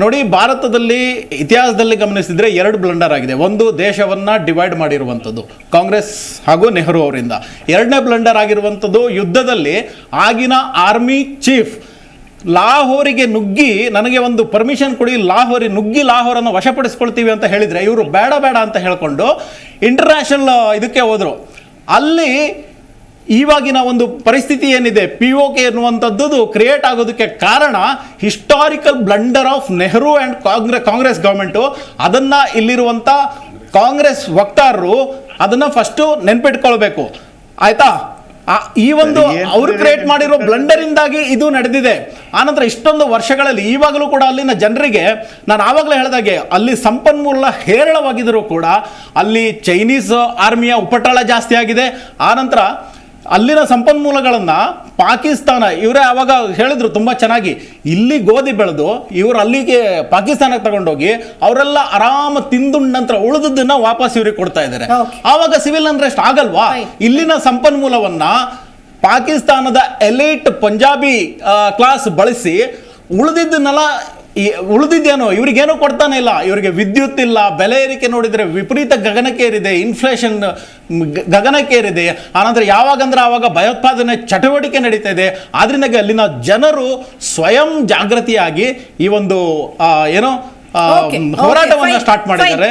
ನೋಡಿ, ಭಾರತದಲ್ಲಿ ಇತಿಹಾಸದಲ್ಲಿ ಗಮನಿಸಿದರೆ ಎರಡು ಬ್ಲಂಡರ್ ಆಗಿದೆ. ಒಂದು ದೇಶವನ್ನ ಡಿವೈಡ್ ಮಾಡಿರುವಂಥದ್ದು, ಕಾಂಗ್ರೆಸ್ ಹಾಗೂ ನೆಹರು ಅವರಿಂದ. ಎರಡನೇ ಬ್ಲಂಡರ್ ಆಗಿರುವಂಥದ್ದು ಯುದ್ಧದಲ್ಲಿ ಆಗಿನ ಆರ್ಮಿ ಚೀಫ್ ಲಾಹೋರಿಗೆ ನುಗ್ಗಿ, ನನಗೆ ಒಂದು ಪರ್ಮಿಷನ್ ಕೊಡಿ, ಲಾಹೋರಿ ನುಗ್ಗಿ ಲಾಹೋರನ್ನು ವಶಪಡಿಸ್ಕೊಳ್ತೀವಿ ಅಂತ ಹೇಳಿದರೆ, ಇವರು ಬೇಡ ಬೇಡ ಅಂತ ಹೇಳಿಕೊಂಡು ಇಂಟರ್ನ್ಯಾಷನಲ್ ಇದಕ್ಕೆ ಹೋದರು. ಅಲ್ಲಿ ಇವಾಗಿನ ಒಂದು ಪರಿಸ್ಥಿತಿ ಏನಿದೆ? ಪಿ ಒ ಕೆ ಎನ್ನುವಂಥದ್ದು ಕ್ರಿಯೇಟ್ ಆಗೋದಕ್ಕೆ ಕಾರಣ historical blunder of Nehru and Congress Congress government ಅದನ್ನು ಇಲ್ಲಿರುವಂಥ ಕಾಂಗ್ರೆಸ್ ವಕ್ತಾರರು ಅದನ್ನು ಫಸ್ಟು ನೆನ್ಪಿಟ್ಕೊಳ್ಬೇಕು. ಆಯ್ತಾ? ಈ ಒಂದು ಅವರು ಕ್ರಿಯೇಟ್ ಮಾಡಿರೋ ಬ್ಲಂಡರ್ ಇಂದಾಗಿ ಇದು ನಡೆದಿದೆ. ಆನಂತರ ಇಷ್ಟೊಂದು ವರ್ಷಗಳಲ್ಲಿ ಈವಾಗಲೂ ಕೂಡ ಅಲ್ಲಿನ ಜನರಿಗೆ ನಾನು ಆವಾಗಲೇ ಹೇಳಿದಾಗೆ ಅಲ್ಲಿ ಸಂಪನ್ಮೂಲ ಹೇರಳವಾಗಿದ್ದರೂ ಕೂಡ ಅಲ್ಲಿ ಚೈನೀಸ್ ಆರ್ಮಿಯ ಉಪಟಳ ಜಾಸ್ತಿ ಆಗಿದೆ. ಆನಂತರ ಅಲ್ಲಿನ ಸಂಪನ್ಮೂಲಗಳನ್ನು ಪಾಕಿಸ್ತಾನ ಇವರೇ ಆವಾಗ ಹೇಳಿದ್ರು ತುಂಬ ಚೆನ್ನಾಗಿ ಇಲ್ಲಿ ಗೋಧಿ ಬೆಳೆದು ಇವರು ಅಲ್ಲಿಗೆ ಪಾಕಿಸ್ತಾನಕ್ಕೆ ತಗೊಂಡೋಗಿ ಅವರೆಲ್ಲ ಆರಾಮ ತಿಂದುಂಡ ನಂತರ ಉಳಿದದ್ದನ್ನ ವಾಪಸ್ ಇವ್ರಿಗೆ ಕೊಡ್ತಾ ಇದ್ದಾರೆ. ಆವಾಗ ಸಿವಿಲ್ ಅನ್ರೆಸ್ಟ್ ಆಗಲ್ವಾ? ಇಲ್ಲಿನ ಸಂಪನ್ಮೂಲವನ್ನ ಪಾಕಿಸ್ತಾನದ ಎಲೈಟ್ ಪಂಜಾಬಿ ಕ್ಲಾಸ್ ಬಳಸಿ ಉಳಿದಿದ್ದನ್ನೆಲ್ಲ ಈ- ಉಳಿದಿದ್ದೇನೋ ಇವ್ರಿಗೇನು ಕೊಡ್ತಾನೆ ಇಲ್ಲ. ಇವರಿಗೆ ವಿದ್ಯುತ್ ಇಲ್ಲ ಬೆಲೆ ಏರಿಕೆ ನೋಡಿದ್ರೆ ವಿಪರೀತ ಗಗನಕ್ಕೇರಿದೆ ಇನ್ಫ್ಲೇಷನ್ ಗಗನಕ್ಕೇರಿದೆ. ಆನಂತರ ಯಾವಾಗಂದ್ರೆ ಆವಾಗ ಭಯೋತ್ಪಾದನೆ ಚಟುವಟಿಕೆ ನಡೀತಾ ಇದೆ ಆದ್ರಿಂದಾಗಿ ಅಲ್ಲಿನ ಜನರು ಸ್ವಯಂ ಜಾಗೃತಿಯಾಗಿ ಈ ಒಂದು ಏನೋ ಹೋರಾಟವನ್ನ ಸ್ಟಾರ್ಟ್ ಮಾಡಿದ್ದಾರೆ.